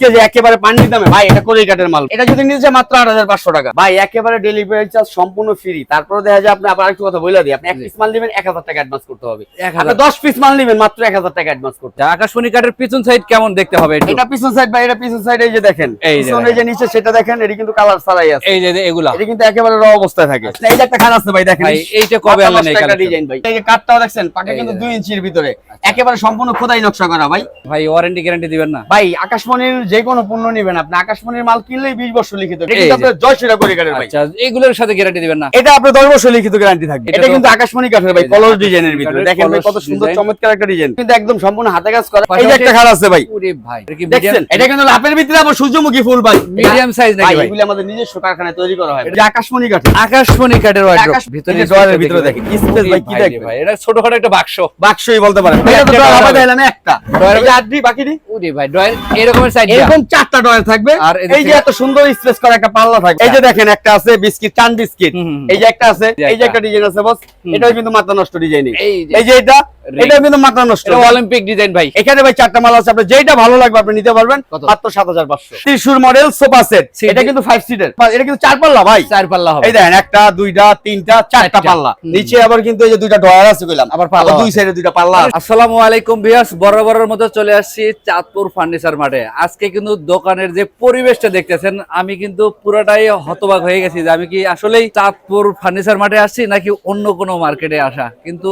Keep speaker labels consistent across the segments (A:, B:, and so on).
A: KG একেবারে পানির দামে ভাই এটা কোরি কাঠের মাল। এটা যদি নিতে মাত্র আট হাজার পাঁচশো টাকা। ভাই একেবারে ডেলিভারি চার্জ সম্পূর্ণ ফ্রি তারপরে দেখা যায় আপনি আবার একটু কথা বলে দিই। আপনি এক পিস মাল নেবেন এক হাজার টাকা অ্যাডভান্স করতে হবে।
B: এক
A: আপনি
B: হাজার
A: দশ পিস মাল নেবেন মাত্র এক হাজার টাকা অ্যাডভান্স করতে হবে।
B: আকাশমণি কাঠের পিছন সাইড কেমন দেখতে হবে
A: এটা পিছন সাইড ভাই এটা পিছন সাইড এই যে দেখেন।
B: এই যে
A: নিচে সেটা দেখেন এটা কিন্তু কালার ছাড়াই আছে।
B: এই যে যে এগুলা।
A: এটা কিন্তু একেবারে র অবস্থায় থাকে। এই যে একটা খান আছে ভাই দেখেন।
B: এইটা কবে আনলেন এই
A: ডিজাইন ভাই। এই যে কাঠটাও দেখছেন কিন্তু দুই ইঞ্চির ভিতরে। একেবারে সম্পূর্ণ খোদাই নকশা করা ভাই।
B: ভাই ওয়ারেন্টি গ্যারান্টি দিবেন না?
A: ভাই আকাশমণির যে কোনো পণ্য নেবেন আপনি আকাশমণির মাল কিনলেই বিশ বছর লিখিত এটা
B: এই
A: কিন্তু
B: যে।
A: আপনার জয় সেরা করে ভাই।
B: আচ্ছা এগুলোর সাথে গ্যারান্টি দিবেন না।
A: এটা আপনার দশ বছর লিখিত গ্যারান্টি থাকবে।
B: এটা
A: কিন্তু আকাশমণি কাঠের ভাই কলস ডিজাইনের ভিতরে। দেখেন ভাই কত সুন্দর চমৎকার একটা ডিজাইন কিন্তু একদম সম্পূর্ণ হাতে কাজ করা। এই যে একটা খাট আছে ভাই।
B: ভাই
A: দেখছেন? এটা কিন্তু লাভের ভিতরে আবার সূর্যমুখী ফুল ভাই।
B: মিডিয়াম সাইজ নাকি
A: ভাই এগুলি আমাদের নিজস্ব কারখানায় তৈরি করা হয়। এটা যে আকাশমণি কাঠ।
B: আকাশমণি কাঠের ওয়ার্ড্রপ ভিতরে
A: ড্রয়ারের ভিতরে দেখেন, space ভাই কি দেখবেন?
B: ভাই এটা ছোটখাটো একটা বাক্স।
A: বাক্সই বলতে পারেন। এটা তো ড্রয়ার আলাদা। একটা।
B: ড্রয়ার
A: যে আটটি বাকিটি
B: ওরে ভাই ড্রয়ার এরকমের সাইজ
A: এরকম চারটা ড্রয়ার থাকবে।
B: আর
A: এই যে এত সুন্দর স্পেস করা একটা পাল্লা থাকবে। এই যে দেখেন একটা আছে বিস্কিট চান বিস্কিট। এই যে একটা আছে এই যে
B: একটা।
A: ডিজাইন আছে বস এটাও কিন্তু মাথা নষ্ট ডিজাইন
B: এই যে-
A: এটা কিন্তু মাথা নষ্ট।
B: অলিম্পিক ডিজাইন ভাই।
A: এখানে ভাই চারটা মাল আছে আপনি যেটা ভালো লাগবে আপনি নিতে পারবেন মাত্র সাত হাজার পাঁচশো। ত্রিশুর মডেল সোফা সেট এটা কিন্তু ফাইভ সিটের এটা কিন্তু চার পাল্লা ভাই।
B: চার পাল্লা হবে।
A: এই দেখেন একটা দুইটা তিনটা চারটা। পাল্লা। নিচে আবার কিন্তু এই যে দুইটা ডয়ার আছে কইলাম।
B: আবার পাল্লা
A: দুই সাইডে দুইটা পাল্লা
B: আসসালামু আলাইকুম ভিউয়ার্স বরাবরের মতো চলে আসছি চাঁদপুর ফার্নিচার মাঠে। আজকে কিন্তু দোকানের যে পরিবেশটা দেখতেছেন, আমি কিন্তু পুরোটাই হতবাক হয়ে গেছি যে আমি কি আসলেই চাঁদপুর ফার্নিচার মাঠে আসছি নাকি অন্য কোনো মার্কেটে আসা। কিন্তু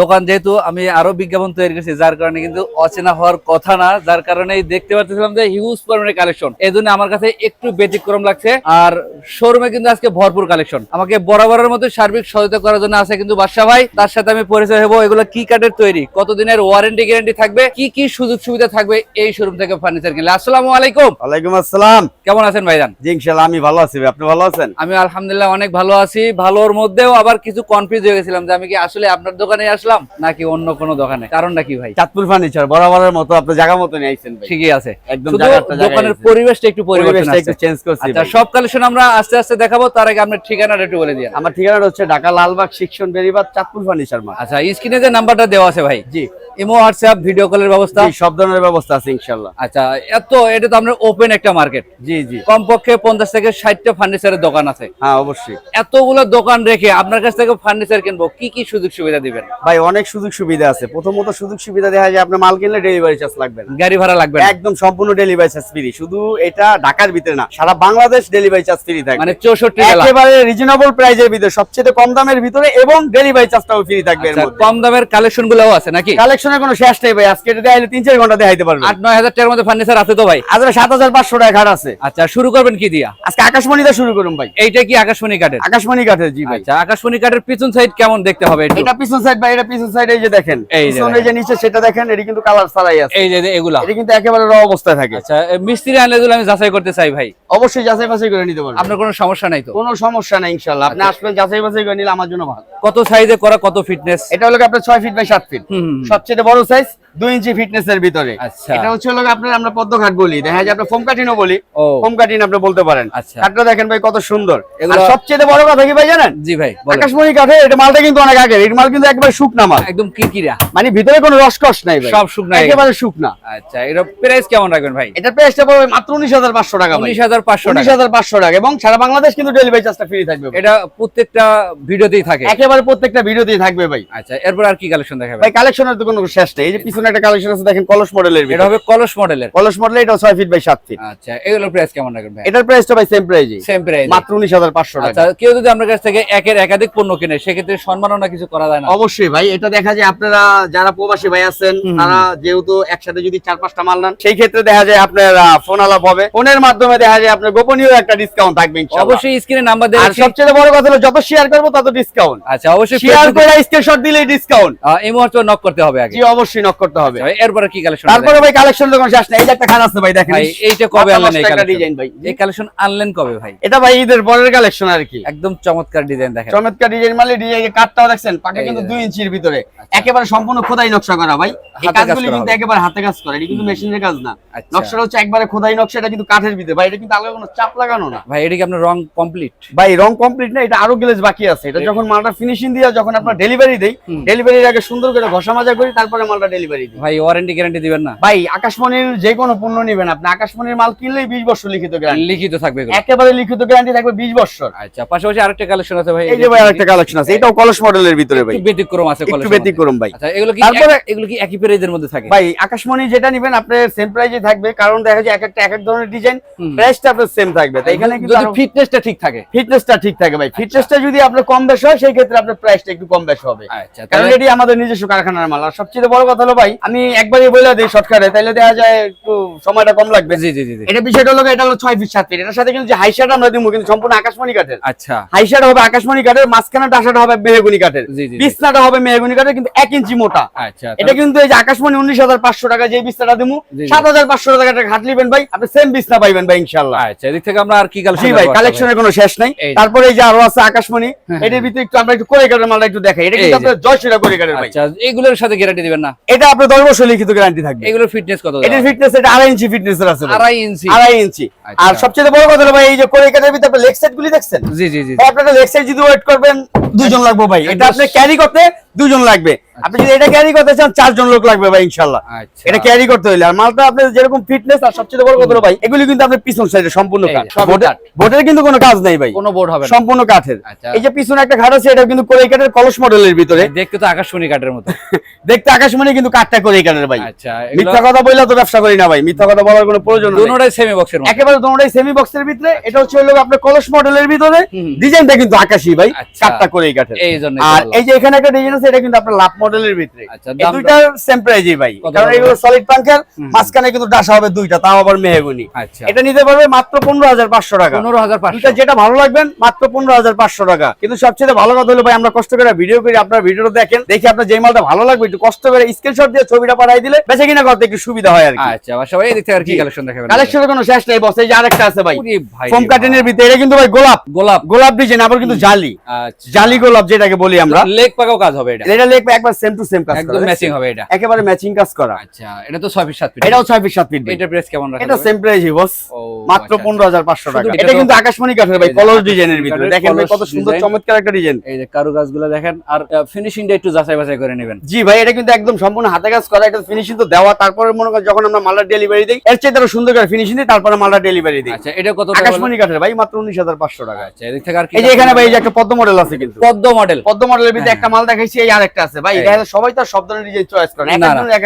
B: দোকান যেহেতু আমি আরও বিজ্ঞাপন তৈরি করেছি, যার কারণে কিন্তু অচেনা হওয়ার কথা না, যার কারণে দেখতে পাচ্ছিলাম যে হিউজ পরিমাণে কালেকশন এই জন্য আমার কাছে একটু ব্যতিক্রম লাগছে, আর শোরুমে কিন্তু আজকে ভরপুর কালেকশন আমাকে বরাবরের মতো সার্বিক সহায়তা করার জন্য আছে কিন্তু বাদশা ভাই, তার সাথে আমি পরিচয় হব, এগুলো কি কার্ডের তৈরি, কতদিনের ওয়ারেন্টি গ্যারান্টি থাকবে, কি কি সুযোগ সুবিধা থাকবে, এই শোরুম থেকে ফার্নিচার কিনলে। আসসালামু আলাইকুম।
A: ওয়ালাইকুম আসসালাম।
B: কেমন আছেন ভাইজান?
A: জি ইনশাআল্লাহ আমি ভালো আছি ভাই। আপনি ভালো আছেন?
B: আমি আলহামদুলিল্লাহ অনেক ভালো আছি। ভালোর মধ্যেও আবার কিছু কনফিউজ হয়ে গেছিলাম যে আমি কি আসলে আপনার দোকানে আসলাম নাকি অন্য কোনো দোকানে? কারণটা কি ভাই?
A: চাঁদপুর ফার্নিচার বরাবরের মতো আপনি জায়গা মতো নিয়ে আইছেন ভাই।
B: ঠিকই আছে।
A: একদম জায়গাটা
B: দোকানের পরিবেশটা একটু পরিবর্তন
A: পরিবেশটা
B: আছে।
A: একটু চেঞ্জ করছি
B: আচ্ছা সব কালেকশন আমরা আস্তে আস্তে দেখাবো। তার আগে আপনার ঠিকানাটা একটু বলে দিয়ে
A: আমার ঠিকানাটা হচ্ছে ঢাকা লালবাগ শিক্ষণ বেরিবাদ চাঁদপুর ফার্নিচার
B: আচ্ছা স্ক্রিনে যে নাম্বারটা দেওয়া আছে ভাই
A: জি।
B: ইমো হোয়াটসঅ্যাপ ভিডিও কলের ব্যবস্থা?
A: সব ধরনের ব্যবস্থা আছে ইনশাআল্লাহ।
B: আচ্ছা এত এটা তো আমরা ওপেন একটা মার্কেট
A: জি জি।
B: কমপক্ষে পঞ্চাশ থেকে ষাটটা ফার্নিচারের দোকান আছে।
A: হ্যাঁ অবশ্যই।
B: এতগুলো দোকান রেখে আপনার কাছ থেকে ফার্নিচার কিনবো কি কি সুযোগ সুবিধা দিবেন?
A: ভাই অনেক সুযোগ সুবিধা আছে। প্রথমত সুযোগ সুবিধা দেখা যায় আপনার মাল কিনলে ডেলিভারি চার্জ লাগবে না।
B: গাড়ি ভাড়া লাগবে না।
A: একদম সম্পূর্ণ ডেলিভারি চার্জ ফ্রি শুধু এটা ঢাকার ভিতরে না সারা বাংলাদেশ ডেলিভারি চার্জ ফ্রি থাকবে।
B: মানে চৌষট্টি
A: একেবারে রিজনেবল প্রাইজের ভিতরে সবচেয়ে কম দামের ভিতরে এবং ডেলিভারি চার্জটাও ফ্রি থাকবে
B: আচ্ছা, কম দামের কালেকশনগুলো আছে নাকি?
A: কালেকশনের কোনো শেষ নেই ভাই আজকে এটা দেখাইলে তিন চার ঘণ্টা দেখাইতে পারবে
B: আট নয় হাজার টাকার মধ্যে ফার্নিচার আছে তো ভাই।
A: আজকে সাত হাজার পাঁচশো টাকা ঘাট আছে।
B: আচ্ছা শুরু করবেন কি দিয়া?
A: আজকে আকাশমণিতে শুরু করুন ভাই।
B: এইটা কি আকাশমণি কাঠের?
A: আকাশমণি কাঠের জি ভাই।
B: আচ্ছা আকাশমণি কাঠের পিছন সাইড কেমন দেখতে হবে
A: এটা পিছন সাইড ভাই এটা পিছন সাইড এই যে দেখেন।
B: এই যে
A: নিচে সেটা দেখেন এটা কিন্তু কালার ছাড়াই আছে।
B: এই যে এগুলা।
A: এটা কিন্তু একেবারে র অবস্থায় থাকে।
B: আচ্ছা মিস্ত্রি আনলে এগুলো আমি যাচাই করতে চাই ভাই।
A: অবশ্যই যাচাই বাছাই করে নিতে পারবেন।
B: আপনার কোনো সমস্যা নাই তো?
A: কোনো সমস্যা নাই ইনশাল্লাহ আপনি
B: আচ্ছা।
A: আসবেন যাচাই বাছাই করে নিলে আমার জন্য ভালো।
B: কত সাইজে করা কত ফিটনেস
A: এটা হলো আপনার ছয় ফিট বাই সাত ফিট। সবচেয়ে বড় সাইজ দুই ইঞ্চি ফিটনেস এর ভিতরে।
B: আচ্ছা।
A: এটা হচ্ছে হলো আপনার আমরা বলি দেখা যায় আপনার ফোম কাটিনও বলি।
B: ও।
A: ফোম কাটিন আপনি বলতে পারেন।
B: আচ্ছা।
A: কাঠটা দেখেন ভাই কত সুন্দর। আর সবচেয়ে বড় কথা কি ভাই জানেন?
B: জি ভাই
A: আকাশমণি কাঠে এটা মালটা কিন্তু অনেক আগের মাল কিন্তু একবার শুকনা মাল।
B: একদম কিরকিরা।
A: মানে ভিতরে কোনো রসকস নাই ভাই।
B: সব শুকনা।
A: একেবারে শুকনা।
B: আচ্ছা এটা প্রাইস কেমন রাখবেন ভাই?
A: এটা প্রাইসটা পড়বে মাত্র উনিশ হাজার পাঁচশো টাকা ভাই।
B: উনিশ হাজার পাঁচশো
A: উনিশ
B: টাকা
A: হাজার পাঁচশো টাকা। এবং সারা বাংলাদেশ কিন্তু ডেলিভারি চার্জটা ফ্রি থাকবে
B: এটা প্রত্যেকটা ভিডিওতেই থাকে।
A: একেবারে প্রত্যেকটা ভিডিওতেই থাকবে ভাই।
B: আচ্ছা এরপর আর কি কালেকশন দেখাবেন?
A: ভাই কালেকশনের তো কোনো শেষ নেই। এই যে পিছনে একটা কালেকশন আছে দেখেন কলস মডেলের
B: এটা হবে কলস মডেলের
A: কলস মডেল এটা ছয় ফিট বাই সাত ফিট
B: আচ্ছা এগুলোর প্রাইস কেমন রাখবেন ভাই?
A: এটার প্রাইসটা ভাই সেম প্রাইজই
B: সেম প্রাইস
A: মাত্র উনিশ হাজার পাঁচশো টাকা।
B: আচ্ছা কেউ যদি আপনার কাছ থেকে একের একাধিক পণ্য কিনে সেক্ষেত্রে সম্মাননা কিছু করা যায় না?
A: অবশ্যই ভাই এটা দেখা যায় আপনারা যারা প্রবাসী ভাই আছেন তারা যেহেতু একসাথে যদি চার পাঁচটা মাল নেন সেই ক্ষেত্রে দেখা যায় আপনার ফোন আলাপ হবে। ফোনের মাধ্যমে দেখা যায় আপনার গোপনীয় একটা ডিসকাউন্ট থাকবে ইনশাআল্লাহ।
B: অবশ্যই স্ক্রিনে নাম্বার দিয়ে
A: আর সবচেয়ে বড় কথা হলো যত শেয়ার করব তত ডিসকাউন্ট
B: আচ্ছা অবশ্যই
A: শেয়ার করে স্ক্রিনশট দিলেই ডিসকাউন্ট
B: এই মুহূর্তে নক করতে হবে আগে।
A: জি অবশ্যই নক করতে হবে।
B: আচ্ছা, এরপরে কি কালেকশন
A: তারপরে ভাই কালেকশন দোকান শেষ না এই একটা খান আছে ভাই দেখেন।
B: এইটা কবে আনলেন এই কালেকশন?
A: ডিজাইন ভাই।
B: এই কালেকশন আনলেন কবে ভাই?
A: এটা ভাই ঈদের পরের কালেকশন আর কি।
B: একদম চমৎকার ডিজাইন দেখেন।
A: চমৎকার ডিজাইন মালে ডিজাইন কাঠটাও দেখছেন পাকে কিন্তু
B: যে।
A: দুই ইঞ্চির ভিতরে। একেবারে সম্পূর্ণ খোদাই নকশা করা ভাই। এই কাজগুলি কিন্তু একেবারে হাতে কাজ করে এটা কিন্তু মেশিনের কাজ না।
B: আচ্ছা।
A: নকশাটা হচ্ছে একবারে খোদাই নকশা এটা কিন্তু কাঠের ভিতরে। ভাই এটা কিন্তু আলাদা কোনো চাপ লাগানো না।
B: ভাই এটা কি আপনার রং কমপ্লিট
A: ভাই রং কমপ্লিট না এটা আরও গ্লেজ বাকি আছে। এটা যখন মালটা ফিনিশিং দিয়ে যখন আপনার ডেলিভারি দেই। ডেলিভারির আগে সুন্দর করে ঘষা মাজা করি তারপরে মালটা ডেলিভারি দিই।
B: ভাই ওয়ারেন্টি গ্যারান্টি দিবেন না?
A: ভাই আকাশমণির যে কোনো পণ্য পণ্য নেবেন আপনি। আকাশমণির মাল কিনলেই বিশ বছর লিখিত গ্যারান্টি
B: লিখিত থাকবে
A: একেবারে লিখিত গ্যারান্টি থাকবে বিশ বছর।
B: আচ্ছা পাশাপাশি আরেকটা কালেকশন আছে ভাই।
A: এই যে ভাই আরেকটা কালেকশন আছে। এটাও কলস মডেলের ভিতরে ভাই।
B: একটু ব্যতিক্রম আছে
A: একটু ব্যতিক্রম ভাই।
B: আচ্ছা এগুলো কি
A: তারপরে-
B: এগুলো কি একই প্রাইজের মধ্যে থাকে?
A: ভাই আকাশমণি যেটা নিবেন আপনার সেম প্রাইজে থাকবে। কারণ দেখা যায় এক একটা এক এক ধরনের ডিজাইন। প্রাইসটা আপনার সেম থাকবে। তো এখানে কিন্তু
B: যদি ফিটনেসটা ঠিক থাকে?
A: ফিটনেসটা ঠিক থাকে ভাই। ফিটনেসটা যদি আপনার কম বেশ হয় সেই ক্ষেত্রে আপনার প্রাইসটা একটু কম বেশ হবে।
B: আচ্ছা
A: কারণ এটি আমাদের নিজস্ব কারখানার মাল। আর সবচেয়ে বড় কথা হলো ভাই আমি একবারই বলে দিই শর্টকাটে তাহলে দেখা যায় একটু সময়টা কম লাগবে
B: জি জি জি
A: এটা বিষয়টা হলো এটা হলো ছয় ফিট সাত ফিট। এটার সাথে কিন্তু যে হাইশাট আমরা দিব কিন্তু সম্পূর্ণ আকাশমণি কাঠের।
B: আচ্ছা।
A: হাইশাট হবে আকাশমণি কাঠের মাঝখানে ডাসাটা হবে মেহগুনি কাঠের।
B: জি জি জি।
A: বিছনাটা হবে মেহগুনি কাঠের কিন্তু এক ইঞ্চি মোটা।
B: আচ্ছা
A: এটা কিন্তু এই যে আকাশমণি উনিশ হাজার পাঁচশো টাকা যে বিছনাটা দিব। সাত হাজার পাঁচশো টাকা ঘাট নিবেন ভাই আপনি সেম বিছনা পাইবেন ভাই ইনশাল্লাহ
B: আচ্ছা এদিক থেকে আমরা আর কি কালেকশন
A: ভাই কালেকশনের কোনো শেষ নাই। তারপরে এই যে আরও আছে আকাশমণি এটার ভিতরে একটু আমরা একটু করে কাঠের মালটা একটু দেখাই। এটা কিন্তু। আপনার জয়সিরা করে কাঠের ভাই।
B: আচ্ছা এগুলোর সাথে গ্যারান্টি দিবেন না?
A: এটা আপনার দশ বছর লিখিত গ্যারান্টি থাকবে।
B: এগুলোর ফিটনেস কত
A: এটার ফিটনেস এটা আড়াই ইঞ্চি ফিটনেস আছে
B: আড়াই ইঞ্চি।
A: আড়াই ইঞ্চি।
B: আচ্ছা।
A: আর সবচেয়ে বড় কথা ভাই এই যে করে কাঠের ভিতরে আপনি লেগ সাইড গুলি দেখছেন?
B: জি জি জি।
A: আপনারা লেগ সাইড যদি ওয়েট করবেন দুজন লাগবে ভাই। এটা আপনি ক্যারি করতে দুজন লাগবে। আপনি যদি এটা ক্যারি করতে চান চারজন লোক লাগবে ভাই ইনশাল্লাহ
B: আচ্ছা।
A: এটা ক্যারি করতে হইলে। আর মালটা আপনার যেরকম ফিটনেস আর সবচেয়ে বড় কথা ভাই এগুলি কিন্তু আপনার পিছন সাইডে সম্পূর্ণ কাঠ। বোটের কিন্তু কোনো কাজ নাই ভাই।
B: কোনো বোর্ড হবে
A: সম্পূর্ণ কাঠের।
B: আচ্ছা।
A: এই যে পিছনে একটা ঘাট আছে এটা কিন্তু কোরেই কাঠের কলস মডেলের ভিতরে।
B: দেখতে তো আকাশমণি কাঠের মতো।
A: দেখতে আকাশমণি কিন্তু কাঠটা কোরেই কাঠের ভাই।
B: আচ্ছা
A: মিথ্যা কথা বললে তো ব্যবসা করি না ভাই। মিথ্যা কথা বলার কোনো প্রয়োজন নেই।
B: দুটোটাই সেমি বক্সের মতো
A: একেবারে দুটোটাই সেমি বক্সের ভিতরে। এটা হচ্ছে হলো আপনার কলস মডেলের ভিতরে। ডিজাইনটা কিন্তু আকাশি ভাই।
B: আচ্ছা।
A: কাঠটা কোরেই কাঠের।
B: এই জন্য
A: আর এই যে এখানে একটা ডিজাইন আছে এটা কিন্তু আপনার লাভ মডেলের ভিতরে।
B: আচ্ছা,
A: এই দুইটা সেম প্রাইজই ভাই। কারণ এগুলো সলিড পাঙ্কের মাঝখানে কিন্তু ডাসা হবে দুইটা তাও আবার মেহগুনি।
B: আচ্ছা।
A: এটা নিতে পারবে মাত্র পনেরো হাজার পাঁচশো টাকা। যেটা ভালো লাগবেন মাত্র পনেরো হাজার পাঁচশো টাকা। কিন্তু সবচেয়ে ভালো কথা হলো ভাই আমরা কষ্ট করে ভিডিও করি আপনার ভিডিওটা দেখেন দেখি আপনার যে মালটা ভালো লাগবে একটু কষ্ট করে স্ক্রিনশট দিয়ে ছবিটা পাঠাই দিলে বেঁচে কিনা করতে একটু সুবিধা হয় আর কি।
B: আচ্ছা সবাই থেকে আর কি কালেকশন দেখাবেন?
A: কালেকশনের কোনো শেষ নেই বস এই যে আরেকটা আছে ভাই ফোম কাটিনের ভিতরে এটা কিন্তু ভাই গোলাপ।
B: গোলাপ।
A: গোলাপ ডিজাইন আবার কিন্তু জালি।
B: আচ্ছা।
A: জালি গোলাপ যেটাকে বলি আমরা।
B: লেগ পাকাও কাজ হবে। এটা।
A: এটা লিখবে একবার সেম টু সেম কাজ
B: একদম ম্যাচিং হবে এটা।
A: একেবারে ম্যাচিং কাজ করা।
B: আচ্ছা এটা তো ছয় ফিট সাত ফিট
A: এটাও ছয় ফিট সাত ফিট ভাই।
B: প্রাইস কেমন রাখা
A: এটা সেম প্রাইসই বস মাত্র
B: আচ্ছা,
A: পনেরো হাজার পাঁচশো
B: শুধু
A: টাকা।
B: এটা
A: এটা কিন্তু আকাশমণি কাঠের ভাই কলস ডিজাইনের ভিতরে। দেখেন ভাই কত সুন্দর চমৎকার একটা ডিজাইন
B: এই যে কারুকাজগুলো দেখেন আর ফিনিশিংটা একটু যাচাই বাছাই করে নেবেন।
A: জি ভাই এটা কিন্তু একদম সম্পূর্ণ হাতে কাজ করা। এটা ফিনিশিং তো দেওয়া তারপরে মনে করেন যখন আমরা মালটা ডেলিভারি দিই এর চেয়ে আরও সুন্দর করে ফিনিশিং দিই তারপরে মালটা ডেলিভারি দিই।
B: আচ্ছা এটা কত
A: আকাশমণি কাঠের ভাই মাত্র উনিশ হাজার পাঁচশো টাকা।
B: আচ্ছা এদিক থেকে আর কি
A: এই যে এখানে ভাই এই যে একটা পদ্ম মডেল আছে কিন্তু।
B: পদ্ম মডেল
A: পদ্ম মডেলের ভিতরে
B: হ্যাঁ।
A: একটা মাল দেখাইছি এই আরেকটা আছে। ভাই যায় সবাই তো সব ধরনের ডিজাইন চয়েস করেন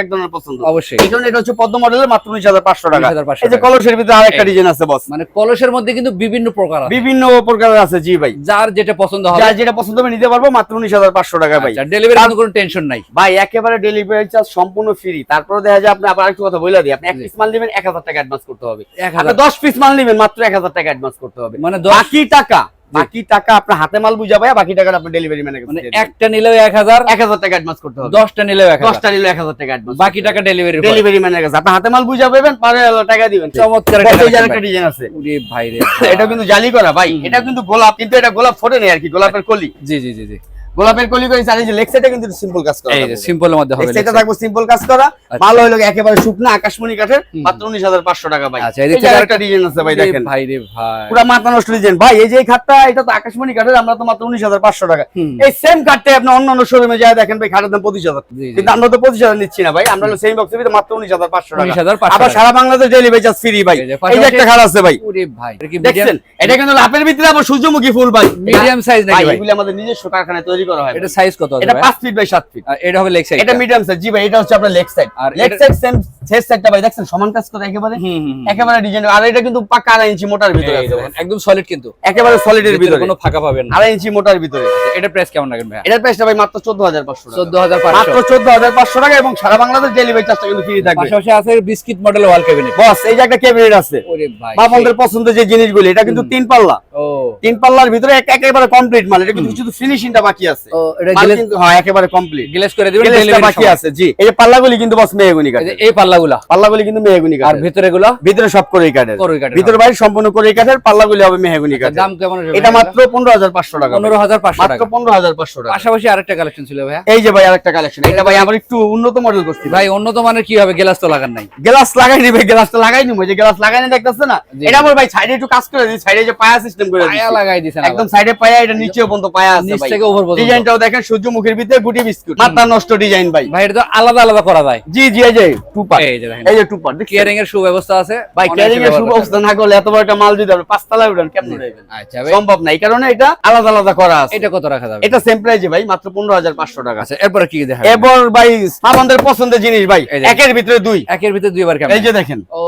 A: এক ধরনের পছন্দ।
B: অবশ্যই।
A: এই জন্য এটা হচ্ছে পদ্ম মডেলের মাত্র উনিশ হাজার পাঁচশো টাকা। এই যে কলসের ভিতরে আরেকটা ডিজাইন আছে বস
B: মানে কলসের মধ্যে কিন্তু বিভিন্ন প্রকার আছে।
A: বিভিন্ন প্রকারের আছে জি ভাই।
B: যার যেটা পছন্দ হবে।
A: যার যেটা পছন্দ হবে নিতে পারব মাত্র উনিশ হাজার পাঁচশো টাকা ভাই।
B: আচ্ছা ডেলিভারি কোনো টেনশন নাই।
A: ভাই একেবারে ডেলিভারি চার্জ সম্পূর্ণ ফ্রি তারপরে দেখা যায় আপনি আবার একটু কথা বলে দিই। আপনি এক পিস মাল নেবেন এক হাজার টাকা অ্যাডভান্স করতে হবে। আপনি দশ পিস মাল নেবেন মাত্র এক হাজার টাকা অ্যাডভান্স করতে হবে।
B: মানে
A: বাকি টাকা বাকি টাকা আপনার হাতে মাল বুঝা পায় বাকি টাকা আপনি ডেলিভারি ম্যানের
B: মানে
A: কাছে
B: একটা নিলেও এক হাজার
A: এক হাজার টাকা অ্যাডভান্স করতে হবে।
B: দশটা নিলেও এক হাজার।
A: দশটা নিলে এক হাজার টাকা অ্যাডভান্স
B: বাকি টাকা ডেলিভারি
A: ডেলিভারি ম্যানের কাছে। আপনি হাতে মাল বুঝা পাবেন পারে টাকা দিবেন।
B: চমৎকার একটা।
A: ডিজাইন আছে।
B: উরে ভাই রে।
A: এটা কিন্তু জালি করা ভাই। এটা কিন্তু গোলাপ কিন্তু এটা গোলাপ ফোটে নেই আর কি গোলাপের কলি।
B: জি জি জি জি।
A: গোলাপের কলি আর এই যে সাইডে কিন্তু সিম্পল কাজ করা
B: এই যে। সিম্পলের মধ্যে হবে
A: সেটা থাকব সিম্পল কাজ করা।
B: আচ্ছা।
A: ভালো হলো একেবারে শুকনা আকাশমণি কাঠের মাত্র উনিশ হাজার পাঁচশো টাকা ভাই।
B: আচ্ছা,
A: এই যে আরেকটা ডিজাইন আছে ভাই দেখেন।
B: ভাই রে ভাই।
A: পুরা মাথা নষ্ট ডিজাইন ভাই এই যে এই খাটটা এটা তো আকাশমণি কাঠের আমরা তো মাত্র উনিশ হাজার পাঁচশো টাকা। এই সেম কাঠটা আপনি অন্যান্য শোরুমে যায় দেখেন ভাই খাটের দাম পঁচিশ হাজার।
B: জি, জি।
A: কিন্তু আমরা তো পঁচিশ হাজার নিচ্ছি না ভাই আমরা সেম বক্সের ভিতরে মাত্র উনিশ হাজার পাঁচশো টাকা।
B: 19,500
A: আবার সারা বাংলাদেশ ডেলিভারি চার্জ ফ্রি ভাই।
B: এই যে
A: একটা খাট আছে ভাই।
B: উরে ভাই
A: দেখছেন? এটা কিন্তু লাপের ভিতরে আবার সূর্যমুখী ফুল ভাই।
B: মিডিয়াম সাইজ নাকি
A: ভাই? এগুলো আমাদের নিজস্ব কারখানায় তৈরি করা হয়
B: এটা সাইজ কত
A: এটা
B: ভাই
A: ফিট বাই সাত ফিট
B: এটা হবে লেগ সাইজ
A: এটা মিডিয়াম সাইজ জি ভাই এটা হচ্ছে আপনার লেগ সাইড
B: আর
A: লেগ সাইড সেম শেষ সাইডটা ভাই। দেখছেন সমান কাজ করে একেবারে?
B: হুম হুম হুম।
A: একেবারে ডিজাইন আর এটা কিন্তু পাকা আড়াই ইঞ্চি মোটার ভিতরে আছে।
B: একদম সলিড কিন্তু।
A: একেবারে সলিডের
B: ভিতরে
A: ভিতরে।
B: কোনো ফাঁকা পাবেন না।
A: আড়াই ইঞ্চি মোটার ভিতরে।
B: এটা প্রাইস কেমন রাখেন ভাই
A: এটার প্রাইসটা ভাই মাত্র চোদ্দ হাজার পাঁচশো টাকা। মাত্র এবং সারা বাংলাদেশ ডেলিভারি চার্জটা কিন্তু ফ্রি থাকবে।
B: পাশাপাশি আছে biscuit model wall cabinet
A: boss এই যে একটা ক্যাবিনেট আছে।
B: ওরে ভাই
A: পছন্দের যে জিনিসগুলি এটা কিন্তু তিন পাল্লা।
B: ও।
A: তিন পাল্লার ভিতরে একেবারে কমপ্লিট মাল। এটা কিন্তু শুধু ফিনিশিংটা বাকি আছে।
B: ও এটা
A: মাল
B: গ্লেজ
A: হ্যাঁ একেবারে কমপ্লিট
B: গ্লেজ করে দিবেন
A: গ্লেজটা বাকি আছে জি। এই যে পাল্লাগুলি কিন্তু বস মেহগুনি
B: এই এই পাল্লাগুলা।
A: পাল্লাগুলি কিন্তু মেহগুনি
B: আর ভিতরে গুলো
A: ভিতরে সব করেই কাঠের।
B: করই কাঠের
A: ভিতরে বাইরে সম্পূর্ণ করেই কাঠের পাল্লাগুলি হবে মেহগুনি কাঠের।
B: দাম কেমন আসবে
A: এটা মাত্র পনেরো হাজার পাঁচশো টাকা
B: পনেরো হাজার পাঁচশো
A: মাত্র
B: টাকা।
A: পনেরো হাজার পাঁচশো টাকা।
B: পাশাপাশি আরেকটা কালেকশন ছিল ভাইয়া।
A: এই যে ভাই আরেকটা কালেকশন এটা ভাই আবার একটু উন্নত মডেল করছি ভাই।
B: উন্নত মানের কি হবে? গ্লাস তো লাগান নাই।
A: গ্লাস লাগাই নিবে গ্লাসটা লাগাই নিবো। যে গ্লাস লাগাই নি দেখতেছে না? এটা আমার ভাই সাইডে একটু কাজ করে দিই সাইডে যে পায়া সিস্টেম করে
B: পায়া
A: দিচ্ছি।
B: লাগাই দিছেন
A: একদম সাইডে পায়া এটা নিচেও পর্যন্ত পায়া আছে
B: নিচ থেকে উপর
A: ডিজাইনটাও দেখেন সূর্যমুখীর ভিতরে গুটি বিস্কুট। মাথা নষ্ট ডিজাইন ভাই।
B: ভাই এটা তো আলাদা আলাদা করা যায়।
A: জি জি এই যে টু পার
B: এই যে দেখেন।
A: এই যে টু পার
B: কেয়ারিং এর সুব্যবস্থা আছে।
A: ভাই ক্যারিং এর শুভ না করলে এত বড় একটা মাল দিতে হবে। পাঁচতলায় উঠান কেমন উঠাইবেন?
B: আচ্ছা ভাই।
A: সম্ভব না এই কারণে এটা আলাদা আলাদা করা আছে।
B: এটা কত রাখা যাবে?
A: এটা সেম প্রাইজে ভাই মাত্র পনেরো হাজার পাঁচশো টাকা।
B: আচ্ছা এরপরে কি দেখা
A: এবার ভাই আমাদের পছন্দের জিনিস ভাই একের ভিতরে দুই।
B: একের ভিতরে দুইবার কেমন?
A: এই যে দেখেন।
B: ও।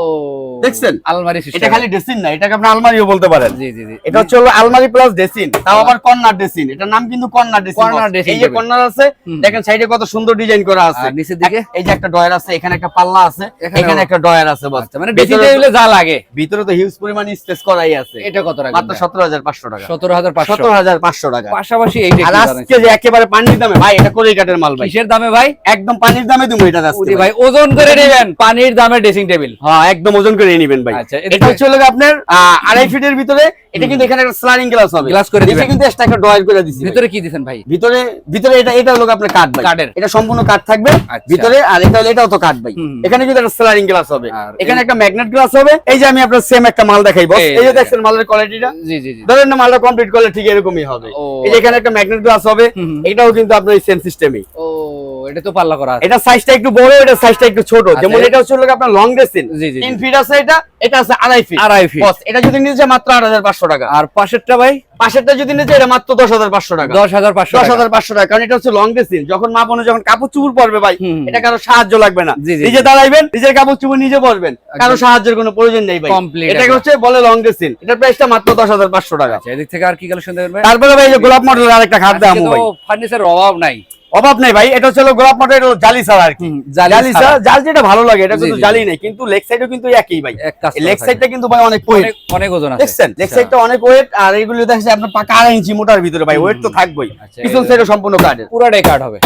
A: দেখছেন?
B: আলমারি
A: এটা খালি না এটাকে আপনি আলমারিও বলতে পারেন।
B: জি জি জি।
A: এটা হচ্ছে আলমারি প্লাস তাও আবার কর্নার এটার নাম কিন্তু কর্নার
B: dressing
A: এই যে কর্নার আছে দেখেন সাইডে কত সুন্দর ডিজাইন করা আছে।
B: নিচের দিকে?
A: এই যে একটা ডয়ার আছে এখানে একটা পাল্লা আছে এখানে একটা ডয়ার আছে বাস
B: আচ্ছা মানে যা লাগে।
A: ভিতরে তো হিউজ পরিমাণ স্পেস করাই আছে।
B: এটা কত রাখা
A: মাত্র সতেরো হাজার পাঁচশো টাকা।
B: সতেরো হাজার পাঁচশো।
A: সতেরো হাজার পাঁচশো টাকা।
B: পাশাপাশি
A: আর আজকে যে একেবারে পানির দামে ভাই এটা করে কাঠের মাল ভাই।
B: কিসের দামে ভাই?
A: একদম পানির দামে তুমি এটা আজকে ভাই।
B: ভাই ওজন করে নেবেন। পানির দামে ড্রেসিং টেবিল
A: হ্যাঁ একদম ওজন করে নিবেন ভাই।
B: আচ্ছা,
A: এটা হচ্ছে হলো আপনার আড়াই ফিটের ভিতরে এটা কিন্তু এখানে একটা স্লাইডিং গ্লাস হবে।
B: Glass করে দিবেন।
A: কিন্তু extra একটা ডয়ার করে দিছি
B: ভিতরে কি দিছেন ভাই?
A: ভিতরে ভিতরে এটা এটা হলো আপনার কাঠ ভাই।
B: কাঠের।
A: এটা সম্পূর্ণ কাঠ থাকবে।
B: আচ্ছা।
A: ভিতরে আর এটা হলো এটাও তো কাঠ ভাই। এখানে কিন্তু একটা স্লাইডিং গ্লাস হবে। এখানে একটা ম্যাগনেট গ্লাস হবে। এই যে আমি আপনার সেম একটা মাল দেখাই বস
B: এই
A: এই যে দেখছেন মালের কোয়ালিটিটা
B: জি জি জি।
A: ধরেন না মালটা কমপ্লিট করলে ঠিক এরকমই হবে। এই যে এখানে একটা ম্যাগনেট গ্লাস হবে। এটাও কিন্তু আপনার সেম সিস্টেমই
B: ও এটা তো পাল্লা করা আছে।
A: এটা সাইজটা একটু বড় এটা সাইজটা একটু ছোট।
B: আচ্ছা,
A: যেমন এটা হচ্ছে হলো আপনার লং ড্রেসিন
B: জি, জি, জি।
A: তিন ফিট আছে এটা এটা আছে আড়াই ফিট
B: আড়াই ফিট
A: বস এটা যদি নিতে মাত্র আট হাজার পাঁচশো টাকা।
B: আর পাশেরটা ভাই?
A: পাশেরটা যদি নিতে এটা মাত্র দশ হাজার পাঁচশো টাকা।
B: দশ হাজার পাঁচশো
A: দশ
B: টাকা।
A: কারণ এটা হচ্ছে লং ড্রেসিন যখন মা বোনে যখন কাপড় চুপুর পরবে ভাই। এটা কারও সাহায্য লাগবে না। নিজে দাঁড়াইবেন নিজের কাপড় চুপুর নিজে পরবেন। কারও সাহায্যের কোনো প্রয়োজন নেই ভাই। এটাকে হচ্ছে বলে লং ড্রেসিন এটার প্রাইসটা মাত্র দশ হাজার পাঁচশো টাকা।
B: আচ্ছা এদিক থেকে আর কি কালেকশন দেবেন ভাই?
A: তারপরে ভাই এই যে গোলাপ মডেলের আরেকটা খাট দাম ভাই।
B: ফার্নিচারের অভাব নাই।
A: অভাব নাই ভাই এটা হচ্ছে গোলাপ এটা জালি সার আর কি।
B: জালি
A: সার
B: ছাড়া।
A: জাল যেটা ভালো লাগে এটা কিন্তু জালি নেই কিন্তু লেগ সাইডও কিন্তু একই ভাই। লেগ সাইডটা কিন্তু ভাই অনেক ওয়েট
B: অনেক ওজন আছে।
A: দেখছেন? লেগ
B: আচ্ছা।
A: সাইডটা অনেক ওয়েট আর এগুলো দেখছে আপনার পাকা আড়াই ইঞ্চি মোটার ভিতরে ভাই ওয়েট তো থাকবেই।
B: আচ্ছা,
A: পিছন সাইডও সম্পূর্ণ কাঠের
B: পুরাটাই কার্ড হবে।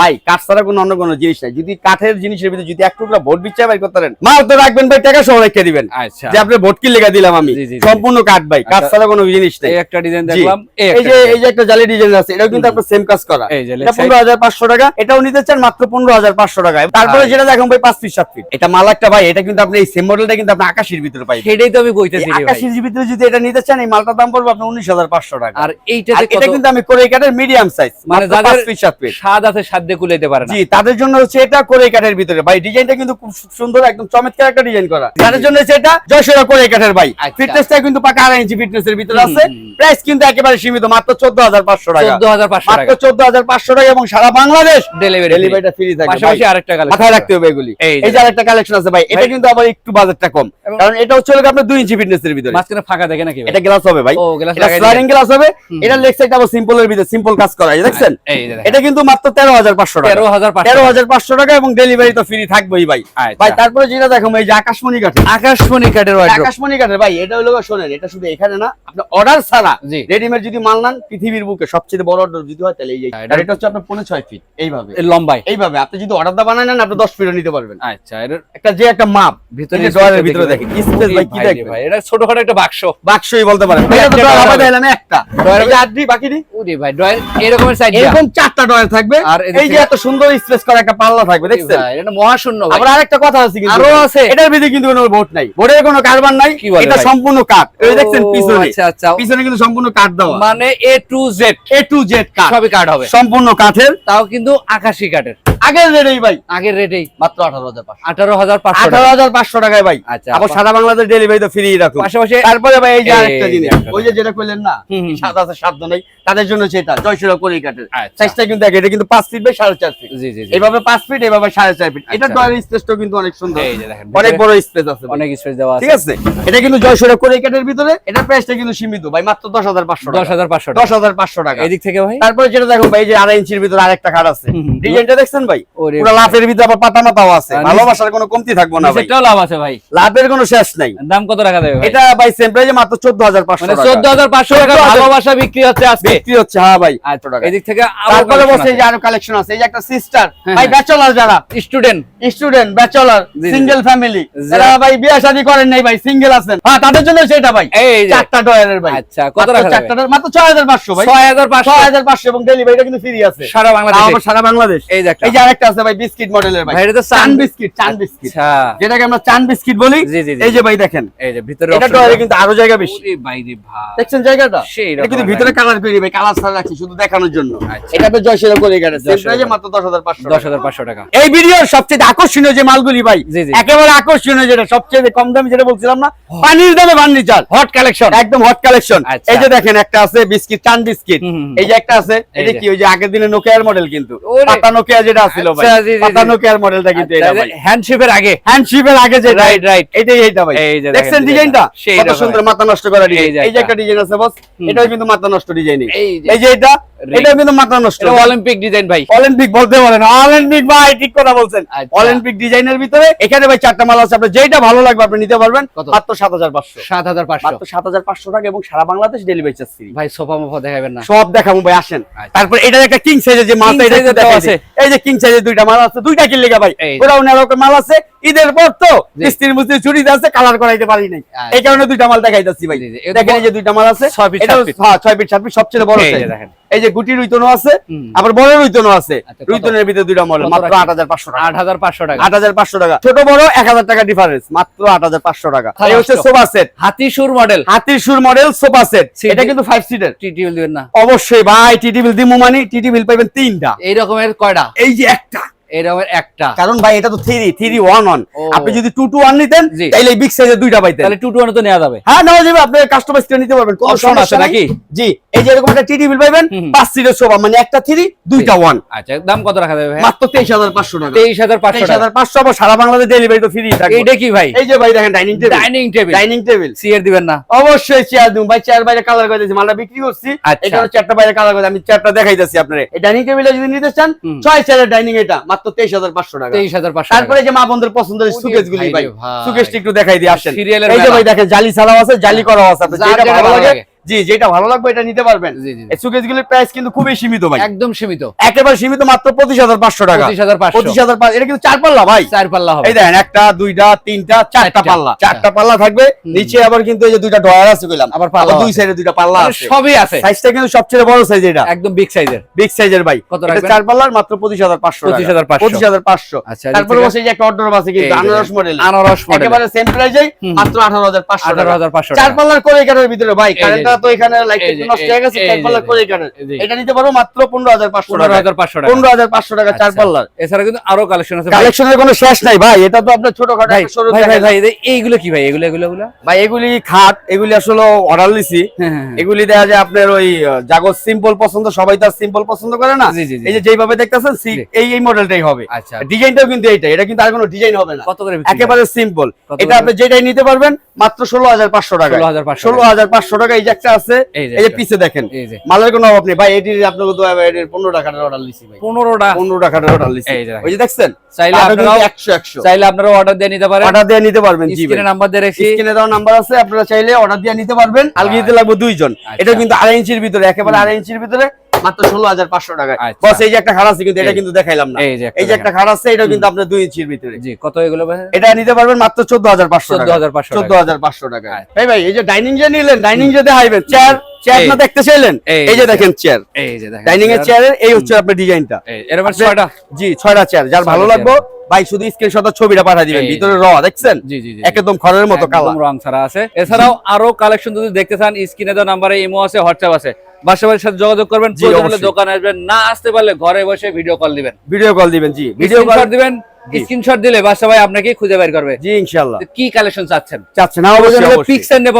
A: ভাই কাঠ ছাড়া কোনো অন্য কোনো জিনিস নাই। যদি কাঠের জিনিসের ভিতরে যদি এক টুকরা ভোট বিচ্ছা ভাই করতে পারেন মাল তো রাখবেন ভাই টাকা সহ রেখে দিবেন।
B: আচ্ছা।
A: যে আপনি ভোট কি লেখা দিলাম আমি। সম্পূর্ণ কাঠ ভাই কাঠ
B: আচ্ছা।
A: ছাড়া কোনো জিনিস নেই।
B: একটা ডিজাইন দেখলাম এই
A: যে এই যে একটা জালি ডিজাইন আছে এটাও কিন্তু আপনার সেম কাজ করা। এটা পনেরো হাজার পাঁচশো টাকা এটাও নিতে চান মাত্র পনেরো হাজার পাঁচশো টাকা। তারপরে যেটা দেখুন ভাই পাঁচ ফিট সাত ফিট এটা মাল একটা ভাই এটা কিন্তু আপনি এই সেম মডেলটা কিন্তু আপনি আকাশের ভিতরে পাই
B: সেটাই তো আমি কইতেছি
A: আকাশের ভিতরে যদি এটা নিতে চান এই মালটার দাম পড়বে আপনার উনিশ হাজার পাঁচশো টাকা।
B: আর এইটাতে
A: এটা কিন্তু আমি করে কাঠের মিডিয়াম সাইজ
B: মানে
A: পাঁচ ফিট সাত ফিট
B: স্বাদ আছে সাধ্যে কুলাইতে পারে না।
A: জি তাদের জন্য হচ্ছে এটা করে কাঠের ভিতরে। ভাই ডিজাইনটা কিন্তু খুব সুন্দর একদম চমৎকার একটা ডিজাইন করা। তাদের জন্য হচ্ছে এটা জয়সরা করে কাঠের ভাই।
B: আচ্ছা।
A: ফিটনেসটা কিন্তু পাকা আড়াই ইঞ্চি ফিটনেস এর ভিতরে আছে। প্রাইস কিন্তু একেবারে সীমিত মাত্র চোদ্দ হাজার পাঁচশো টাকা।
B: চোদ্দ হাজার পাঁচশো
A: মাত্র
B: টাকা।
A: চোদ্দ হাজার পাঁচশো টাকা এবং সারা বাংলাদেশ
B: ডেলিভারি
A: ডেলিভারিটা ফ্রি থাকবে
B: পাশাপাশি। আরেকটা কালেকশন
A: মাথায় রাখতে হবে এগুলি।
B: এই যে।
A: আরেকটা কালেকশন আছে ভাই এটা কিন্তু আবার একটু বাজেটটা কম। কারণ এটা হচ্ছে আপনার দুই ইঞ্চি ফিটনেস এর ভিতরে।
B: মাঝখানে ফাঁকা দেখে নাকি
A: এটা গ্লাস হবে ভাই।
B: ও,
A: এটা
B: লাগাই
A: গ্লাস হবে। এটা লেগ সাইড আবার সিম্পল এর ভিতরে সিম্পল কাজ করা দেখছেন?
B: এই দেখেন।
A: এটা কিন্তু মাত্র তেরো হাজার পাঁচশো
B: তেরো হাজার
A: তেরো হাজার পাঁচশো টাকা এবং ডেলিভারি তো ফ্রি থাকবেই ভাই।
B: আচ্ছা।
A: ভাই তারপরে যেটা দেখো এই যে আকাশমণি কাঠের।
B: আকাশমণি কাঠের
A: আকাশমণি কাঠের ভাই এটা হলো শোনেন এটা শুধু এখানে না আপনি অর্ডার ছাড়া রেডিমেড যদি মাল নেন পৃথিবীর বুকে সবচেয়ে বড় অর্ডার যদি হয় তাহলে এই
B: এটা-
A: হচ্ছে আপনার পনেরো ছয় ফিট এইভাবে।
B: এর লম্বাই
A: এইভাবে আপনি যদি অর্ডারটা বানায় নেন আপনি দশ ফিটও নিতে পারবেন।
B: আচ্ছা
A: একটা যে একটা মাপ
B: ভিতরে
A: ড্রয়ারের ভিতরে দেখেন স্পেস ভাই কি দেখবেন?
B: ভাই এটা ছোটখাটো একটা বাক্স।
A: বাক্সই বলতে পারেন। এটা তো
B: একটা
A: ড্রয়ার একটা। এই যে বাকি দি?
B: ভাই ড্রয়ার সাইজ
A: এরকম চারটা ড্রয়ার থাকবে।
B: আর
A: এই যে এত সুন্দর স্পেস করা একটা পাল্লা থাকবে দেখছেন?
B: এটা মহাশূন্য
A: আবার আরেকটা কথা আছে কিন্তু।
B: আরও আছে?
A: এটার ভিতরে কিন্তু কোনো ভোট নাই। ভোটের কোনো কারবার নাই এটা সম্পূর্ণ কাঠ। এই দেখছেন পিছনে।
B: আচ্ছা আচ্ছা।
A: পিছনে কিন্তু সম্পূর্ণ কাঠ দাও
B: মানে A to Z
A: A to Z কাঠ।
B: সবই কাট হবে।
A: সম্পূর্ণ কাঠের।
B: তাও কিন্তু আকাশি কাঠের।
A: আগের রেটেই ভাই।
B: আগের রেটেই
A: মাত্র আঠারো হাজার পাঁচশো
B: আঠারো হাজার পাঁচশো
A: আঠারো হাজার পাঁচশো টাকায় ভাই।
B: আচ্ছা
A: আবার সারা বাংলাদেশ ডেলিভারি তো ফ্রি রাখুন।
B: পাশাপাশি
A: তারপরে ভাই এই যে আরেকটা জিনিস। ওই যে যেটা করলেন না সাদা আছে সাধ্য নেই। তাদের জন্য সেটা করি কাঠের
B: আচ্ছা।
A: সাইজটা কিন্তু এক, এটা কিন্তু পাঁচ ফিট বাই সাড়ে চার ফিট
B: জি জি জি।
A: পাঁচ ফিট এভাবে সাড়ে চার ফিট এটা। ডয়ের স্পেসটাও কিন্তু অনেক সুন্দর। অনেক বড় স্পেস আছে
B: অনেক স্পেস দেওয়া
A: ঠিক আছে? এটা কিন্তু করি কাঠের ভিতরে এটা প্রাইসটা কিন্তু সীমিত। ভাই মাত্র দশ হাজার পাঁচশো
B: দশ হাজার পাঁচশো
A: দশ হাজার পাঁচশো টাকা।
B: এদিক থেকে ভাই?
A: তারপরে যেটা দেখো ভাই এই যে আড়াই ইঞ্চির ভিতরে আরেকটা খাট আছে। ডিজাইনটা দেখছেন ভাই?
B: ওরে
A: পুরো লাফের ভিতরে আবার পাতা মাতাও আছে ভালোবাসার কোনো কমতি থাকব না ভাই।
B: নিচেরটাও লাভ আছে ভাই।
A: লাভের কোনো শেষ নাই।
B: দাম কত রাখা দেবে
A: এটা ভাই সেম প্রাইজে মাত্র চোদ্দ হাজার পাঁচশো
B: মানে
A: টাকা।
B: চোদ্দ হাজার পাঁচশো টাকা ভালোবাসা বিক্রি হচ্ছে আজকে।
A: বিক্রি হচ্ছে হ্যাঁ ভাই।
B: আচ্ছা
A: টাকা।
B: থেকে
A: তারপরে বসে এই যে আরও কালেকশন আছে এই যে একটা সিস্টার
B: হ্যাঁ,
A: ভাই
B: হ্যাঁ।
A: ব্যাচেলর যারা।
B: স্টুডেন্ট
A: স্টুডেন্ট ব্যাচেলর
B: জি, জি।
A: সিঙ্গেল ফ্যামিলি
B: জি।
A: ভাই বিয়ে শাদী করেন নাই ভাই সিঙ্গেল আছেন। হ্যাঁ তাদের জন্য সেটা ভাই।
B: এই
A: চারটা ডয়ারের ভাই।
B: আচ্ছা কত
A: মাত্র
B: রাখা যাবে
A: চারটা মাত্র ছয় হাজার পাঁচশো ভাই।
B: ছয় হাজার পাঁচশো।
A: ছয় হাজার পাঁচশো এবং ডেলিভারিটা কিন্তু ফ্রি আছে।
B: সারা বাংলাদেশে।
A: সারা বাংলাদেশ।
B: এই
A: এই যে আরেকটা আছে ভাই বিস্কিট মডেলের ভাই।
B: ভাই এটা তো
A: চান
B: চান
A: বিস্কিট চান বিস্কিট। যেটাকে আমরা চান বিস্কিট বলি
B: জি, জি, জি।
A: এই যে ভাই দেখেন
B: এই যে ভিতরে
A: এটা ডয়ারে কিন্তু আরও জায়গা বেশি।
B: বাইরে ভাই
A: দেখছেন জায়গাটা? এটা কিন্তু ভিতরে কালার করি ভাই কালার ছাড়া রাখছি শুধু দেখানোর জন্য। এটা তো জয়শীলা করে গেছে
B: জয়শীলা
A: মাত্র দশ হাজার পাঁচশো
B: দশ হাজার পাঁচশো টাকা।
A: এই ভিডিওর সবচেয়ে আকর্ষণীয় যে মালগুলি ভাই। একেবারে আকর্ষণীয় যেটা সবচেয়ে কম দামি যেটা বলছিলাম না পানির দামে ফার্নিচার
B: হট কালেকশন
A: একদম হট কালেকশন
B: আচ্ছা।
A: এই যে দেখেন একটা আছে বিস্কিট চান বিস্কিট। এই যে একটা আছে এটা কি ওই যে আগের দিনে নোকিয়ার মডেল কিন্তু। পাতা নোকিয়া যেটা ছিল ভাই।
B: আচ্ছা, জি, জি,
A: পাতা
B: জি।
A: নোকিয়ার মডেলটা কিন্তু এটা ভাই।
B: হ্যান্ডশিপের আগে।
A: হ্যান্ডশিপের আগে যে
B: right.
A: এটাই এইটা ভাই।
B: এই যে
A: দেখছেন
B: ডিজাইনটা।
A: কত সুন্দর মাথা নষ্ট করা ডিজাইন
B: এই যে একটা।
A: ডিজাইন আছে বস এটাও কিন্তু মাথা নষ্ট ডিজাইন
B: এই যে।
A: যে এটা কিন্তু মাথা নষ্ট।
B: এটা অলিম্পিক ডিজাইন ভাই।
A: অলিম্পিক বলতে পারেন। অলিম্পিক ভাই ঠিক কথা বলছেন।
B: আচ্ছা।
A: অলিম্পিক ডিজাইনের ভিতরে এখানে ভাই চারটা মাল আছে। আপনার যেটা ভালো লাগবে আপনি নিতে পারবেন? মাত্র সাত হাজার পাঁচশো।
B: সাত হাজার পাঁচশো।
A: মাত্র সাত হাজার পাঁচশো টাকা এবং সারা বাংলাদেশ ডেলিভারি চার্জ ফ্রি
B: ভাই সোফা মোফা দেখাবেন না।
A: সব দেখাবো ভাই আসেন।
B: আচ্ছা।
A: তারপর এটা একটা কিং সাইজের যে মালটা এটা
B: আছে।
A: এই যে কিং সাইজের দুইটা মাল আছে দুইটা কিনলে ভাই। ওরাও নেওয়ার মাল আছে ঈদের পর তো
B: জি।
A: মিস্ত্রি মুস্ত্রি ছুটি আছে কালার করাইতে পারি নাই
B: আচ্ছা।
A: এই কারণে দুইটা মাল দেখাইতেছি ভাই। দেখেন এই যে দুইটা মাল আছে
B: ছয় ফিট,
A: হ্যাঁ ছয় ফিট সাত ফিট সবচেয়ে বড়
B: এই দেখেন।
A: এই যে গুটি রুইতনও আছে আবার বড় রুইতনও আছে।
B: আচ্ছা,
A: রুইতনের ভিতরে দুইটা মডেল মাত্র
B: রাখছেন?
A: আট হাজার পাঁচশো টাকা।
B: আট হাজার পাঁচশো টাকা।
A: আট হাজার পাঁচশো টাকা। ছোট বড় এক হাজার টাকা ডিফারেন্স মাত্র আট হাজার পাঁচশো টাকা।
B: তাহলে
A: এই হচ্ছে সোফা সেট
B: হাতি সুর মডেল
A: হাতিসুর মডেল সোফা সেট এটা কিন্তু ফাইভ সিটের
B: বিল দিবেন না।
A: অবশ্যই ভাই টিটি বিল দিমু মানে টিটি বিল পাইবেন তিনটা।
B: এই রকমের কয়টা?
A: এই যে একটা।
B: এই একটা।
A: কারণ ভাই এটা তো থ্রি থ্রি ওয়ান ওয়ান আপনি যদি টু টু ওয়ান নিতেন তাহলে বিগ সাইজের দুইটা পাইতেন।
B: তাহলে টু টু তো নেওয়া যাবে।
A: হ্যাঁ নেওয়া যাবে আপনি কাস্টমাইজ করে নিতে পারবেন কোনো সমস্যা
B: আছে
A: নাকি? জি এই যে এরকম একটা টিটি বিল পাইবেন। পাঁচ সিটের সোফা মানে একটা থ্রি দুইটা ওয়ান
B: আচ্ছা দাম কত রাখা যাবে ভাই
A: মাত্র তেইশ হাজার পাঁচশো টাকা।
B: তেইশ হাজার পাঁচশো
A: তেইশ হাজার পাঁচশো আবার সারা বাংলাদেশ ডেলিভারি তো ফ্রি থাকবে।
B: এইটা কি ভাই?
A: এই যে ভাই দেখেন dining table
B: dining table
A: dining table
B: chair দিবেন না।
A: অবশ্যই চেয়ার দিন ভাই চেয়ার বাইরে কালার করে দিয়েছি মালটা বিক্রি করছি।
B: আচ্ছা।
A: এখানে চেয়ারটা বাইরে কালার করে আমি চেয়ারটা দেখাইতেছি আপনার। এই ডাইনিং টেবিলে যদি নিতে চান ছয় চেয়ারের ডাইনিং এটা মাত্র তেইশ হাজার পাঁচশো টাকা।
B: তেইশ হাজার পাঁচশো
A: তারপরে যে মা বন্ধুর পছন্দের সুকেশ গুলি
B: ভাই।
A: সুকেশটি একটু দেখাই দিয়ে আসেন।
B: সিরিয়াল
A: এই যে ভাই দেখেন জালি ছাড়াও আছে জালি করাও আছে। যেটা ভালো লাগে। জি যেটা ভালো লাগবে এটা নিতে পারবেন। গুলির প্রাইস কিন্তু খুবই সীমিত ভাই।
B: একদম সীমিত।
A: একেবারে সীমিত মাত্র পঁচিশ হাজার পাঁচশো টাকা।
B: পঁচিশ হাজার পাঁচশো।
A: পঁচিশ হাজার পাঁচ এটা কিন্তু চার পাল্লা ভাই।
B: চার পাল্লা হবে।
A: এই দেখেন একটা দুইটা তিনটা চারটা পাল্লা।
B: আচ্ছা।
A: চারটা পাল্লা থাকবে। নিচে আবার কিন্তু এই যে দুইটা ডয়ার আছে কইলাম।
B: আবার পাল্লাও
A: দুই সাইডে দুইটা পাল্লা আছে।
B: সবই আছে।
A: সাইজটা কিন্তু সবচেয়ে বড় সাইজ এটা।
B: একদম বিগ সাইজের
A: বিগ সাইজের ভাই।
B: কত রাখবেন?
A: চার পাল্লার মাত্র পঁচিশ হাজার পাঁচশো
B: 25,500
A: পঁচিশ হাজার পাঁচশো।
B: আচ্ছা, এদিক
A: তারপরে বসে যে একটা অর্ডার আছে কিন্তু আনারস। মডেল
B: আনারস মডেল
A: একেবারে সেম মাত্র আঠারো হাজার পাঁচশো
B: আঠারো হাজার পাঁচশো
A: চার। পাল্লার করে এখানের ভিতরে ভাই
B: এই যে,
A: তো এখানে লাইট
B: এই যে,
A: নষ্ট হয়ে গেছে চার
B: যে,
A: করে
B: যে,
A: এখানের
B: এই যে।
A: এটা নিতে পারো মাত্র পনেরো হাজার পাঁচশো
B: পনেরো
A: টাকা
B: হাজার পাঁচশো টাকা।
A: পনেরো হাজার পাঁচশো টাকা চার। পাল্লার।
B: এছাড়া কিন্তু আরও কালেকশন আছে।
A: কালেকশনের কোনো শেষ নাই ভাই। এটা তো আপনার ছোটখাটো
B: ভাই
A: একটা
B: ভাই ভাই ভাই এইগুলো কি ভাই? এগুলো এগুলো এগুলো?
A: ভাই এগুলি খাট এগুলি আসলে অর্ডার লিছি। এগুলি দেখা যায় আপনার ওই জাগো সিম্পল পছন্দ সবাই তো সিম্পল পছন্দ করে না। এই যে যেভাবে দেখতেছেন। এই এই মডেলটাই হবে।
B: আচ্ছা।
A: ডিজাইনটাও কিন্তু এইটাই। এটা কিন্তু আর কোনো ডিজাইন হবে না।
B: কত করে
A: একেবারে সিম্পল এটা আপনি যেটাই নিতে পারবেন মাত্র ষোলো হাজার পাঁচশো টাকা
B: 16,500
A: ষোলো হাজার পাঁচশো টাকা এই যে একটা আছে
B: এই যে।
A: পিছে দেখেন।
B: এই যে।
A: মালের কোনো অভাব নেই। ভাই আপনাকে তো এটির পনেরো টাকার অর্ডার লিছি ভাই।
B: পনেরোটা?
A: পনেরো টাকার অর্ডার লিছি। ওই যে দেখছেন?
B: চাইলে আপনারাও
A: একশো একশো।
B: চাইলে আপনারা অর্ডার দিয়ে নিতে পারেন।
A: অর্ডার দিয়ে নিতে পারবেন
B: স্ক্রিনে নাম্বার দিয়ে রেখেছি
A: স্ক্রিনে দেওয়া নাম্বার আছে আপনারা চাইলে অর্ডার দিয়ে নিতে পারবেন। আলগিতে দিতে লাগবে দুইজন।
B: আচ্ছা।
A: এটা কিন্তু আড়াই ইঞ্চির ভিতরে একেবারে আড়াই ইঞ্চির ভিতরে মাত্র ষোলো হাজার পাঁচশো টাকা
B: আচ্ছা।
A: বস এই যে একটা খাট আছে কিন্তু এটা কিন্তু দেখাইলাম না।
B: এই যে একটা
A: খাট আছে এটা কিন্তু আপনার দুই ইঞ্চির ভিতরে।
B: জি কত এগুলো
A: এটা নিতে পারবেন মাত্র চোদ্দ হাজার পাঁচশো টাকা।
B: 14,500
A: চোদ্দ হাজার পাঁচশো টাকা।
B: আচ্ছা।
A: ভাই ভাই এই যে ডাইনিং যে নিলেন ডাইনিং যে দেখাইবেন চেয়ার চেয়ার
B: এই-
A: না দেখতে চাইলেন?
B: এই
A: যে দেখেন। চেয়ার
B: এই যে দেখেন
A: ডাইনিং এর চেয়ারের এই হচ্ছে আপনার ডিজাইনটা
B: এরকম ছয়টা।
A: জি ছয়টা চেয়ার যার ভালো লাগবে ভাই শুধু স্ক্রিনশট ছবিটা পাঠিয়ে দিবেন ভিতরে র দেখছেন?
B: জি জি জি।
A: একদম খড়ের মতো কালার
B: রং ছাড়া আছে। এছাড়াও আরও কালেকশন যদি দেখতে চান স্ক্রিনে দেওয়া নাম্বারে ইমো আছে হোয়াটসঅ্যাপ আছে। বাসাবাড়ির সাথে যোগাযোগ করবেন। দোকানে আসবেন না আসতে পারলে ঘরে বসে ভিডিও কল দিবেন
A: ভিডিও কল দিবেন জি ভিডিও কল
B: দিবেন। স্ক্রিনশট দিলে বাসাবাই আপনাকে খুঁজে বের করবে।
A: জি ইনশাআল্লাহ।
B: কি কালেকশন চাচ্ছেন?
A: চাচ্ছেন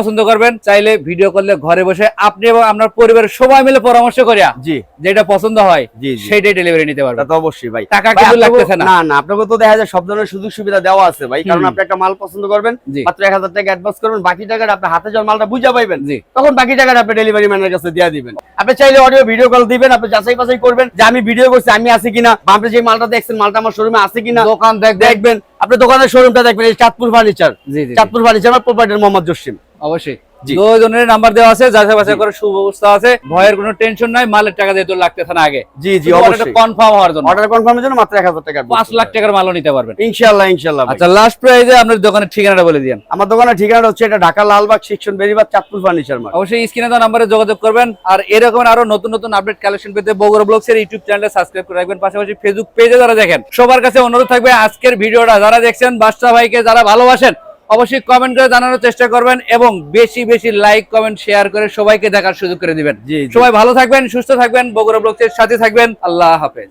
B: পছন্দ করবেন চাইলে ভিডিও করলে ঘরে বসে আপনি এবং আপনার পরিবারের সবাই মিলে পরামর্শ করিয়া
A: জি।
B: যেটা পছন্দ হয়
A: জি জি।
B: ডেলিভারি নিতে
A: তা তো অবশ্যই ভাই।
B: টাকা
A: ভাই,
B: কিন্তু লাগতেছে না।
A: না না আপনাকে তো দেখা যায় সব ধরনের সুযোগ সুবিধা দেওয়া আছে ভাই। কারণ আপনি একটা মাল পছন্দ করবেন মাত্র এক হাজার টাকা অ্যাডভান্স করবেন বাকি টাকাটা আপনি হাতে যখন মালটা বুঝা পাইবেন
B: জি।
A: তখন বাকি টাকাটা আপনি ডেলিভারি ম্যানের কাছে দিয়ে দিবেন। আপনি চাইলে অডিও ভিডিও কল দিবেন আপনি যাচাই বাছাই করবেন যে আমি ভিডিও করছি আমি আছি কিনা আপনি যে মালটা দেখছেন মালটা আমার শোরুমে আছে কিনা
B: দোকান দেখবেন
A: আপনার আপনি দোকানের শোরুমটা দেখবেন এই চাঁদপুর ফার্নিচার
B: জি
A: চাঁদপুর ফার্নিচার আমার প্রোপাইটার মোহাম্মদ জসিম।
B: অবশ্যই। দুজনের নাম্বার দেওয়া আছে যাচাই বাছাই করে সুব্যবস্থা আছে। ভয়ের কোনো টেনশন নাই মালের টাকা লাগতেছে না আগে।
A: জি জি অবশ্যই।
B: কনফার্ম হওয়ার জন্য।
A: অর্ডার কনফার্মের জন্য মাত্র এক হাজার টাকা
B: পাঁচ লাখ টাকার মালও নিতে পারবেন।
A: ইনশাল্লাহ ভাই।
B: আচ্ছা লাস্ট প্রাইজে আপনার দোকানের ঠিকানাটা বলে দিন
A: আমার দোকানের ঠিকানা হচ্ছে এটা ঢাকা লালবাগ সেকশন বেরিবাদ চাঁদপুর ফার্নিচার
B: অবশ্যই স্ক্রিনে দেওয়া নাম্বারে যোগাযোগ করবেন। আর এরকম আরও নতুন নতুন আপডেট কালেকশন পেতে বগুড়া ব্লগস এর ইউটিউব চ্যানেলে সাবস্ক্রাইব করে রাখবেন। পাশাপাশি ফেসবুক পেজে যারা দেখেন সবার কাছে অনুরোধ থাকবে আজকের ভিডিওটা। যারা দেখছেন বাদশা ভাইকে যারা ভালোবাসেন অবশ্যই কমেন্ট করে জানানোর চেষ্টা করবেন এবং বেশি বেশি লাইক কমেন্ট শেয়ার করে সবাইকে দেখার সুযোগ করে দিবেন। সবাই ভালো থাকবেন সুস্থ থাকবেন বগুড়া ব্লকের সাথে থাকবেন। আল্লাহ হাফেজ।